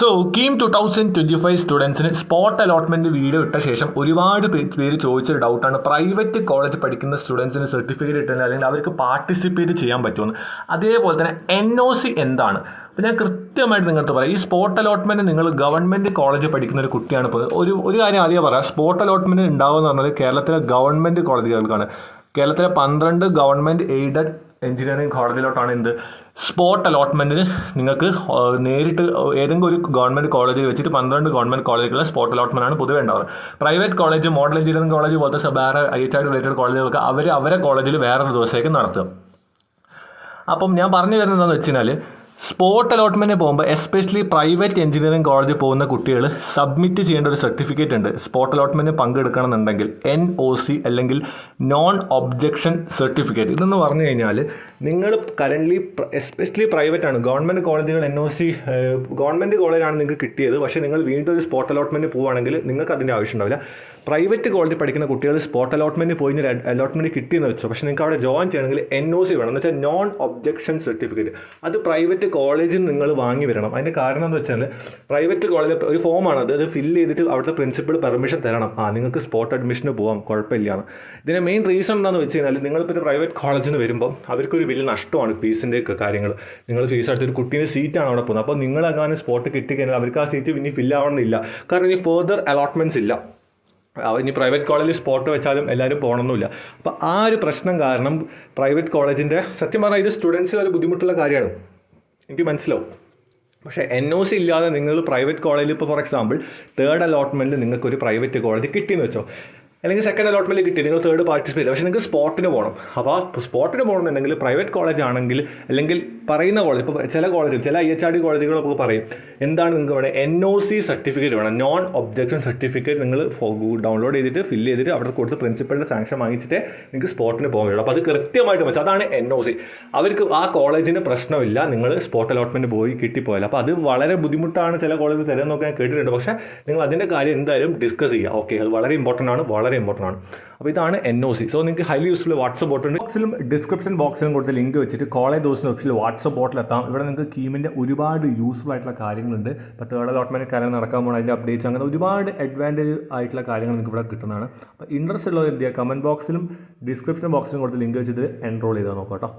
So KEAM two thousand twenty five സ്റ്റുഡൻസിന് spot allotment video ഇട്ട ശേഷം ഒരുപാട് പേര് ചോദിച്ചൊരു ഡൗട്ടാണ് പ്രൈവറ്റ് കോളേജ് പഠിക്കുന്ന സ്റ്റുഡൻസിന് സർട്ടിഫിക്കറ്റ് കിട്ടുന്നത് അല്ലെങ്കിൽ അവർക്ക് പാർട്ടിസിപ്പേറ്റ് ചെയ്യാൻ പറ്റുമെന്ന്. അതേപോലെ തന്നെ എൻ ഒ സി എന്താണ്? അപ്പോൾ ഞാൻ കൃത്യമായിട്ട് നിങ്ങൾക്ക് പറയാം. ഈ സ്പോട്ട് അലോട്ട്മെന്റ് നിങ്ങൾ ഗവൺമെന്റ് കോളേജ് പഠിക്കുന്ന ഒരു കുട്ടിയാണ്. ഇപ്പോൾ ഒരു ഒരു കാര്യം ആദ്യം പറയാം. സ്പോട്ട് അലോട്ട്മെന്റ് ഉണ്ടാകുമെന്ന് പറഞ്ഞാൽ കേരളത്തിലെ ഗവൺമെന്റ് കോളേജുകൾക്കാണ് കേരളത്തിലെ പന്ത്രണ്ട് ഗവൺമെന്റ് എയ്ഡഡ് എഞ്ചിനീയറിംഗ് കോളേജിലോട്ടാണ് എന്ത്? സ്പോട്ട് അലോട്ട്മെന്റിന് നിങ്ങൾക്ക് നേരിട്ട് ഏതെങ്കിലും ഒരു ഗവൺമെന്റ് കോളേജിൽ വെച്ചിട്ട് പന്ത്രണ്ട് ഗവൺമെന്റ് കോളേജുകളിലെ സ്പോട്ട് അലോട്ട്മെന്റ് ആണ് പൊതുവേ ഉണ്ടാവുക. Private college model engineering college പോലത്തെ വേറെ ഐ എച്ച് ആർ റിലേറ്റഡ് കോളേജുകൾക്ക് അവർ അവരെ കോളേജിൽ വേറൊരു ദിവസത്തേക്ക് നടത്തുക. അപ്പം ഞാൻ പറഞ്ഞു വരുന്നത് എന്താണെന്ന് സ്പോട്ട് അലോട്ട്മെന്റ് പോകുമ്പോൾ എസ്പെഷ്യലി പ്രൈവറ്റ് എഞ്ചിനീയറിംഗ് കോളേജിൽ പോകുന്ന കുട്ടികൾ സബ്മിറ്റ് ചെയ്യേണ്ട ഒരു സർട്ടിഫിക്കറ്റ് ഉണ്ട്. സ്പോട്ട് അലോട്ട്മെന്റ് പങ്കെടുക്കണമെന്നുണ്ടെങ്കിൽ എൻ ഒ സി അല്ലെങ്കിൽ നോൺ ഒബ്ജക്ഷൻ സർട്ടിഫിക്കറ്റ് ഇതെന്ന് പറഞ്ഞു കഴിഞ്ഞാൽ നിങ്ങൾ കറന്റ്ലി എസ്പെഷ്യലി പ്രൈവറ്റ് ആണ്. ഗവൺമെന്റ് കോളേജുകൾ എൻ ഒ സി ഗവൺമെന്റ് കോളേജാണ് നിങ്ങൾക്ക് കിട്ടിയത്. പക്ഷേ നിങ്ങൾ വീണ്ടും ഒരു സ്പോട്ട് അലോട്ട്മെന്റ് പോവുകയാണെങ്കിൽ നിങ്ങൾക്ക് അതിന്റെ ആവശ്യം ഉണ്ടാവില്ല. പ്രൈവറ്റ് കോളേജിൽ പഠിക്കുന്ന കുട്ടികൾ സ്പോട്ട് അലോട്ട്മെന്റ് പോയി അലോട്ട്മെന്റ് കിട്ടിയെന്ന് വെച്ചോ. പക്ഷേ നിങ്ങൾക്ക് അവിടെ ജോയിൻ ചെയ്യണമെങ്കിൽ എൻ ഒ സി വേണം. എന്ന് വെച്ചാൽ നോൺ ഒബ്ജക്ഷൻ സർട്ടിഫിക്കറ്റ് അത് പ്രൈവറ്റ് കോളേജിൽ നിങ്ങൾ വാങ്ങി വരണം. അതിന്റെ കാരണം എന്ന് വെച്ചാൽ പ്രൈവറ്റ് കോളേജ് ഒരു ഫോമാണ് അത്. അത് ഫില്ല് ചെയ്തിട്ട് അവിടുത്തെ പ്രിൻസിപ്പൾ പെർമിഷൻ തരണം. ആ നിങ്ങൾക്ക് സ്പോട്ട് അഡ്മിഷന് പോകാം കുഴപ്പമില്ലാണ് ഇതിന്റെ മെയിൻ റീസൺ എന്താണെന്ന് വെച്ച് കഴിഞ്ഞാൽ നിങ്ങളിപ്പോൾ ഒരു പ്രൈവറ്റ് കോളേജിൽ നിന്ന് വരുമ്പോൾ അവർക്കൊരു വലിയ നഷ്ടമാണ് ഫീസിന്റെ കാര്യങ്ങൾ നിങ്ങൾ ഫീസ് ഒരു കുട്ടീന്റെ സീറ്റാണ് അവിടെ പോകുന്നത്. അപ്പോൾ നിങ്ങൾ അങ്ങനെ സ്പോട്ട് കിട്ടിക്കഴിഞ്ഞാൽ അവർക്ക് ആ സീറ്റ് ഇനി ഫില്ല് ആവണമെന്നില്ല. കാരണം ഇനി ഫെർദർ അലോട്ട്മെന്റ്സ് ഇല്ല. ഇനി പ്രൈവറ്റ് കോളേജിൽ സ്പോട്ട് വെച്ചാലും എല്ലാവരും പോകണമെന്നില്ല അപ്പോൾ ആ ഒരു പ്രശ്നം കാരണം പ്രൈവറ്റ് കോളേജിന്റെ സത്യം പറഞ്ഞാൽ ഇത് സ്റ്റുഡൻസിന് ഒരു ബുദ്ധിമുട്ടുള്ള കാര്യമാണ്. എനിക്ക് മനസ്സിലാവും. പക്ഷേ എൻ ഒ സി ഇല്ലാതെ നിങ്ങൾ പ്രൈവറ്റ് കോളേജിൽ ഇപ്പോൾ ഫോർ എക്സാമ്പിൾ തേർഡ് അലോട്ട്മെന്റിൽ നിങ്ങൾക്കൊരു പ്രൈവറ്റ് കോളേജ് കിട്ടിയെന്ന് വെച്ചോ. അല്ലെങ്കിൽ സെക്കൻഡ് അലോട്ട്മെന്റ് കിട്ടി. നിങ്ങൾ തേർഡ് പാർട്ടിസിപ്പേറ്റ് പക്ഷേ നിങ്ങൾക്ക് സ്പോട്ടിന് പോകണം അപ്പോൾ ആ സ്പോട്ടിന് പോകണമെന്നുണ്ടെങ്കിൽ പ്രൈവറ്റ് കോളേജ് ആണെങ്കിൽ അല്ലെങ്കിൽ പറയുന്ന കോളേജ് ഇപ്പോൾ ചില കോളേജ് ചില ഐ എച്ച് ആർ ഡി കോളേജുകൾ നമുക്ക് പറയും എന്താണ് നിങ്ങൾക്ക് വേണം എൻ ഒ സി സർട്ടിഫിക്കറ്റ് വേണം. നോൺ ഒബ്ജക്ഷൻ സർട്ടിഫിക്കറ്റ് നിങ്ങൾ ഡൗൺലോഡ് ചെയ്തിട്ട് ഫില്ല് ചെയ്തിട്ട് അവിടെ കൊടുത്ത് പ്രിൻസിപ്പളിന്റെ സാങ്ഷൻ വാങ്ങിച്ചിട്ട് നിങ്ങൾക്ക് സ്പോട്ടിന് പോകാൻ അപ്പോൾ അത് കൃത്യമായിട്ട് വെച്ചാൽ അതാണ് എൻ ഒ സി അവർക്ക് ആ കോളേജിന് പ്രശ്നമില്ല. നിങ്ങൾ സ്പോട്ട് അലോട്ട്മെന്റ് പോയി കിട്ടിപ്പോയാൽ. അപ്പോൾ അത് വളരെ ബുദ്ധിമുട്ടാണ് ചില കോളേജ് തരാൻ ഞാൻ കേട്ടിട്ടുണ്ട്. പക്ഷേ നിങ്ങൾ അതിന്റെ കാര്യം എന്തായാലും ഡിസ്കസ് ചെയ്യുക. ഓക്കെ അത് വളരെ ഇമ്പോർട്ടന്റ് ആണ്. വളരെ ഇമ്പോർട്ടന്റ് ആണ്. അപ്പോൾ ഇതാണ് എൻ ഒ സി സോ നിങ്ങൾക്ക് ഹൈലി യൂസ്ഫുൾ വാട്സപ്പ് ബോട്ടിൽ ബോക്സിലും ഡിസ്ക്രിപ്ഷൻ ബോക്സിലും കൊടുത്ത ലിങ്ക് വെച്ചിട്ട് കോളേജ് ദിവസം ഓഫീസിൽ വാട്സപ്പ് ബോട്ടിലെത്താം ഇവിടെ നിങ്ങൾക്ക് കീമിന്റെ ഒരുപാട് യൂസ്ഫുൾ ആയിട്ടുള്ള കാര്യങ്ങളുണ്ട്. ഇപ്പോൾ തേർഡ് അലോട്ട്മെന്റ് കാര്യങ്ങൾ നടക്കാൻ പോകണം അതിന്റെ അപ്ഡേറ്റ്സ് അങ്ങനെ ഒരുപാട് അഡ്വാന്റേജ് ആയിട്ടുള്ള കാര്യങ്ങൾ നിങ്ങൾക്ക് ഇവിടെ കിട്ടുന്നതാണ്. അപ്പോൾ ഇൻട്രസ്റ്റ് ഉള്ളവർ എന്ത് ചെയ്യുക? കമന്റ് ബോക്സിലും ഡിസ്ക്രിപ്ഷൻ ബോക്സിലും കൊടുത്ത് ലിങ്ക് വെച്ചിട്ട് എൻറോൾ ചെയ്താൽ നോക്കാം കേട്ടോ.